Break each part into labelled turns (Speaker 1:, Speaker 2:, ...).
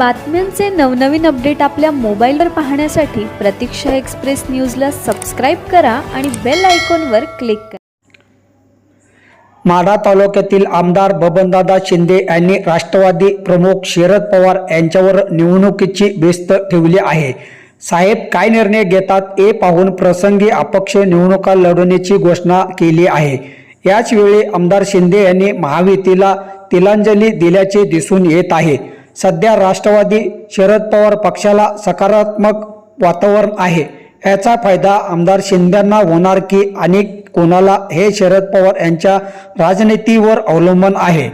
Speaker 1: बातम्यांचे नवनवीन अपडेट आपल्या मोबाईलवर पाहण्यासाठी प्रतीक्षा एक्सप्रेस न्यूजला सबस्क्राईब करा आणि बेल आयकॉनवर क्लिक करा.
Speaker 2: माढा तालुक्यातील आमदार बबनदादा शिंदे यांनी राष्ट्रवादी प्रमुख शरद पवार यांच्यावर निवडणुकीची बेस्त ठेवली आहे. साहेब काय निर्णय घेतात हे पाहून प्रसंगी अपक्ष निवडणुका लढवण्याची घोषणा केली आहे. याचवेळी आमदार शिंदे यांनी महायुतीला तिलांजली दिल्याचे दिसून येत आहे. सध्या राष्ट्रवादी शरद पवार पक्षाला सकारात्मक वातावरण आहे. याचा फायदा आमदार शिंद्यांना होणार की आणि कोणाला हे शरद पवार यांच्या राजनीतीवर अवलंबून आहे?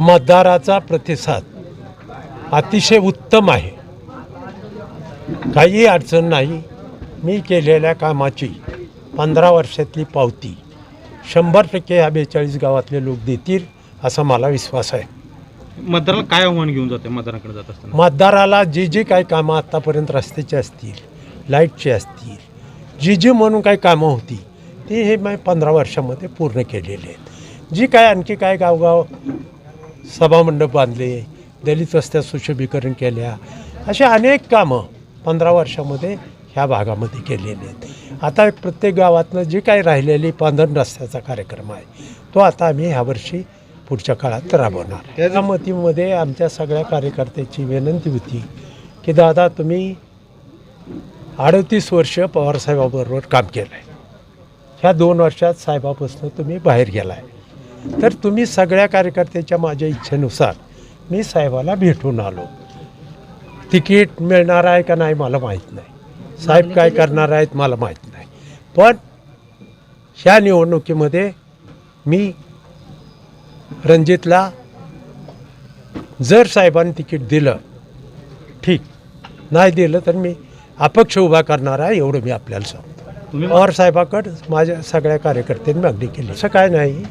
Speaker 3: मतदाराचा प्रतिसाद अतिशय उत्तम आहे. काही अडचण नाही. मी केलेल्या कामाची पंधरा वर्षातली पावती शंभर टक्के ह्या बेचाळीस गावातले लोक देतील असा मला विश्वास आहे.
Speaker 4: मतदाराला काय आव्हान घेऊन जाते? मतदाराकडे जात असताना?
Speaker 3: मतदाराला जी जी काही कामं आत्तापर्यंत रस्त्याची असतील लाईटची असतील जी जी म्हणून काही कामं होती ती हे मी पंधरा वर्षामध्ये पूर्ण केलेली आहेत. जी काय आणखी काय गावगाव सभामंडप बांधले दलित रस्त्यात सुशोभीकरण केल्या अशी अनेक कामं पंधरा वर्षामध्ये ह्या भागामध्ये केलेली आहेत. आता प्रत्येक गावातनं जी काही राहिलेली पांधरण रस्त्याचा कार्यक्रम आहे तो आता आम्ही ह्यावर्षी पुढच्या काळात राबवणार. या मतीमध्ये आमच्या सगळ्या कार्यकर्त्याची विनंती होती की दादा तुम्ही अडतीस वर्ष पवारसाहेबाबरोबर काम केलं आहे ह्या दोन वर्षात साहेबापासून तुम्ही बाहेर गेला आहे तर तुम्ही सगळ्या कार्यकर्त्याच्या माझ्या इच्छेनुसार मी साहेबाला भेटून आलो. तिकीट मिळणार आहे का नाही मला माहीत नाही. साहेब काय करणार आहेत मला माहीत नाही. पण ह्या निवडणुकीमध्ये मी रणजितला जर साहेबांनी तिकीट दिलं ठीक. नाही दिलं तर मी अपक्ष उभा करणार आहे एवढं मी आपल्याला सांगतो. पवार साहेबाकडं माझ्या सगळ्या कार्यकर्त्यांनी मागणी केली. असं काय नाही.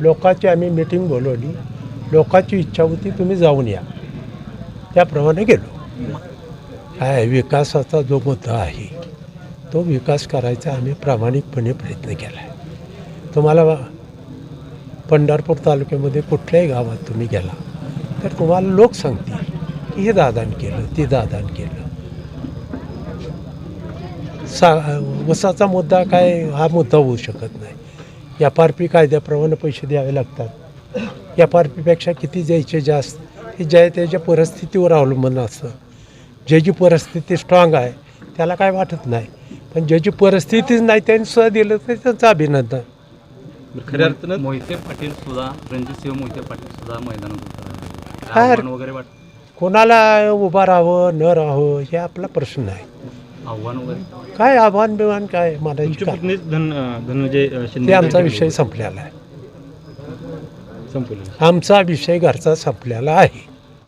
Speaker 3: लोकांची आम्ही मिटिंग बोलवली. लोकांची इच्छा होती तुम्ही जाऊन या. त्याप्रमाणे गेलो. काय विकासाचा जो मुद्दा आहे तो विकास करायचा आम्ही प्रामाणिकपणे प्रयत्न केला आहे तुम्हाला पंढरपूर तालुक्यामध्ये कुठल्याही गावात तुम्ही गेला तर तुम्हाला लोक सांगतील की हे दादान केलं ते दादान केलं. सा वसाचा मुद्दा काय हा मुद्दा होऊ शकत नाही. एफ आर पी कायद्याप्रमाणे पैसे द्यावे लागतात. एफ आर पीपेक्षा किती द्यायचे जास्त हे ज्या त्याच्या परिस्थितीवर अवलंबून असतं. ज्याची परिस्थिती स्ट्रॉंग आहे त्याला काय वाटत नाही. पण ज्याची परिस्थितीच नाही त्यांनी सुद्धा दिलं तर त्यांचं अभिनंदन.
Speaker 4: खऱ्या अर्थानं
Speaker 5: मोहिते पाटील सुद्धा रणजितसिंह मोहिते पाटील सुद्धा मैदानात उतरले.
Speaker 3: काय
Speaker 5: आव्हान वगैरे वाट
Speaker 3: कोणाला उभं राहावं न राहावं हे आपला प्रश्न आहे.
Speaker 5: आव्हान वगैरे?
Speaker 3: काय आव्हान बिव्हान काय
Speaker 4: तुमचे पुतणे धन धनंजय अं, शिंदे
Speaker 3: ते आमचा विषय संपलेला आहे.
Speaker 4: संपवले
Speaker 3: आमचा विषय घरचा संपलेला आहे.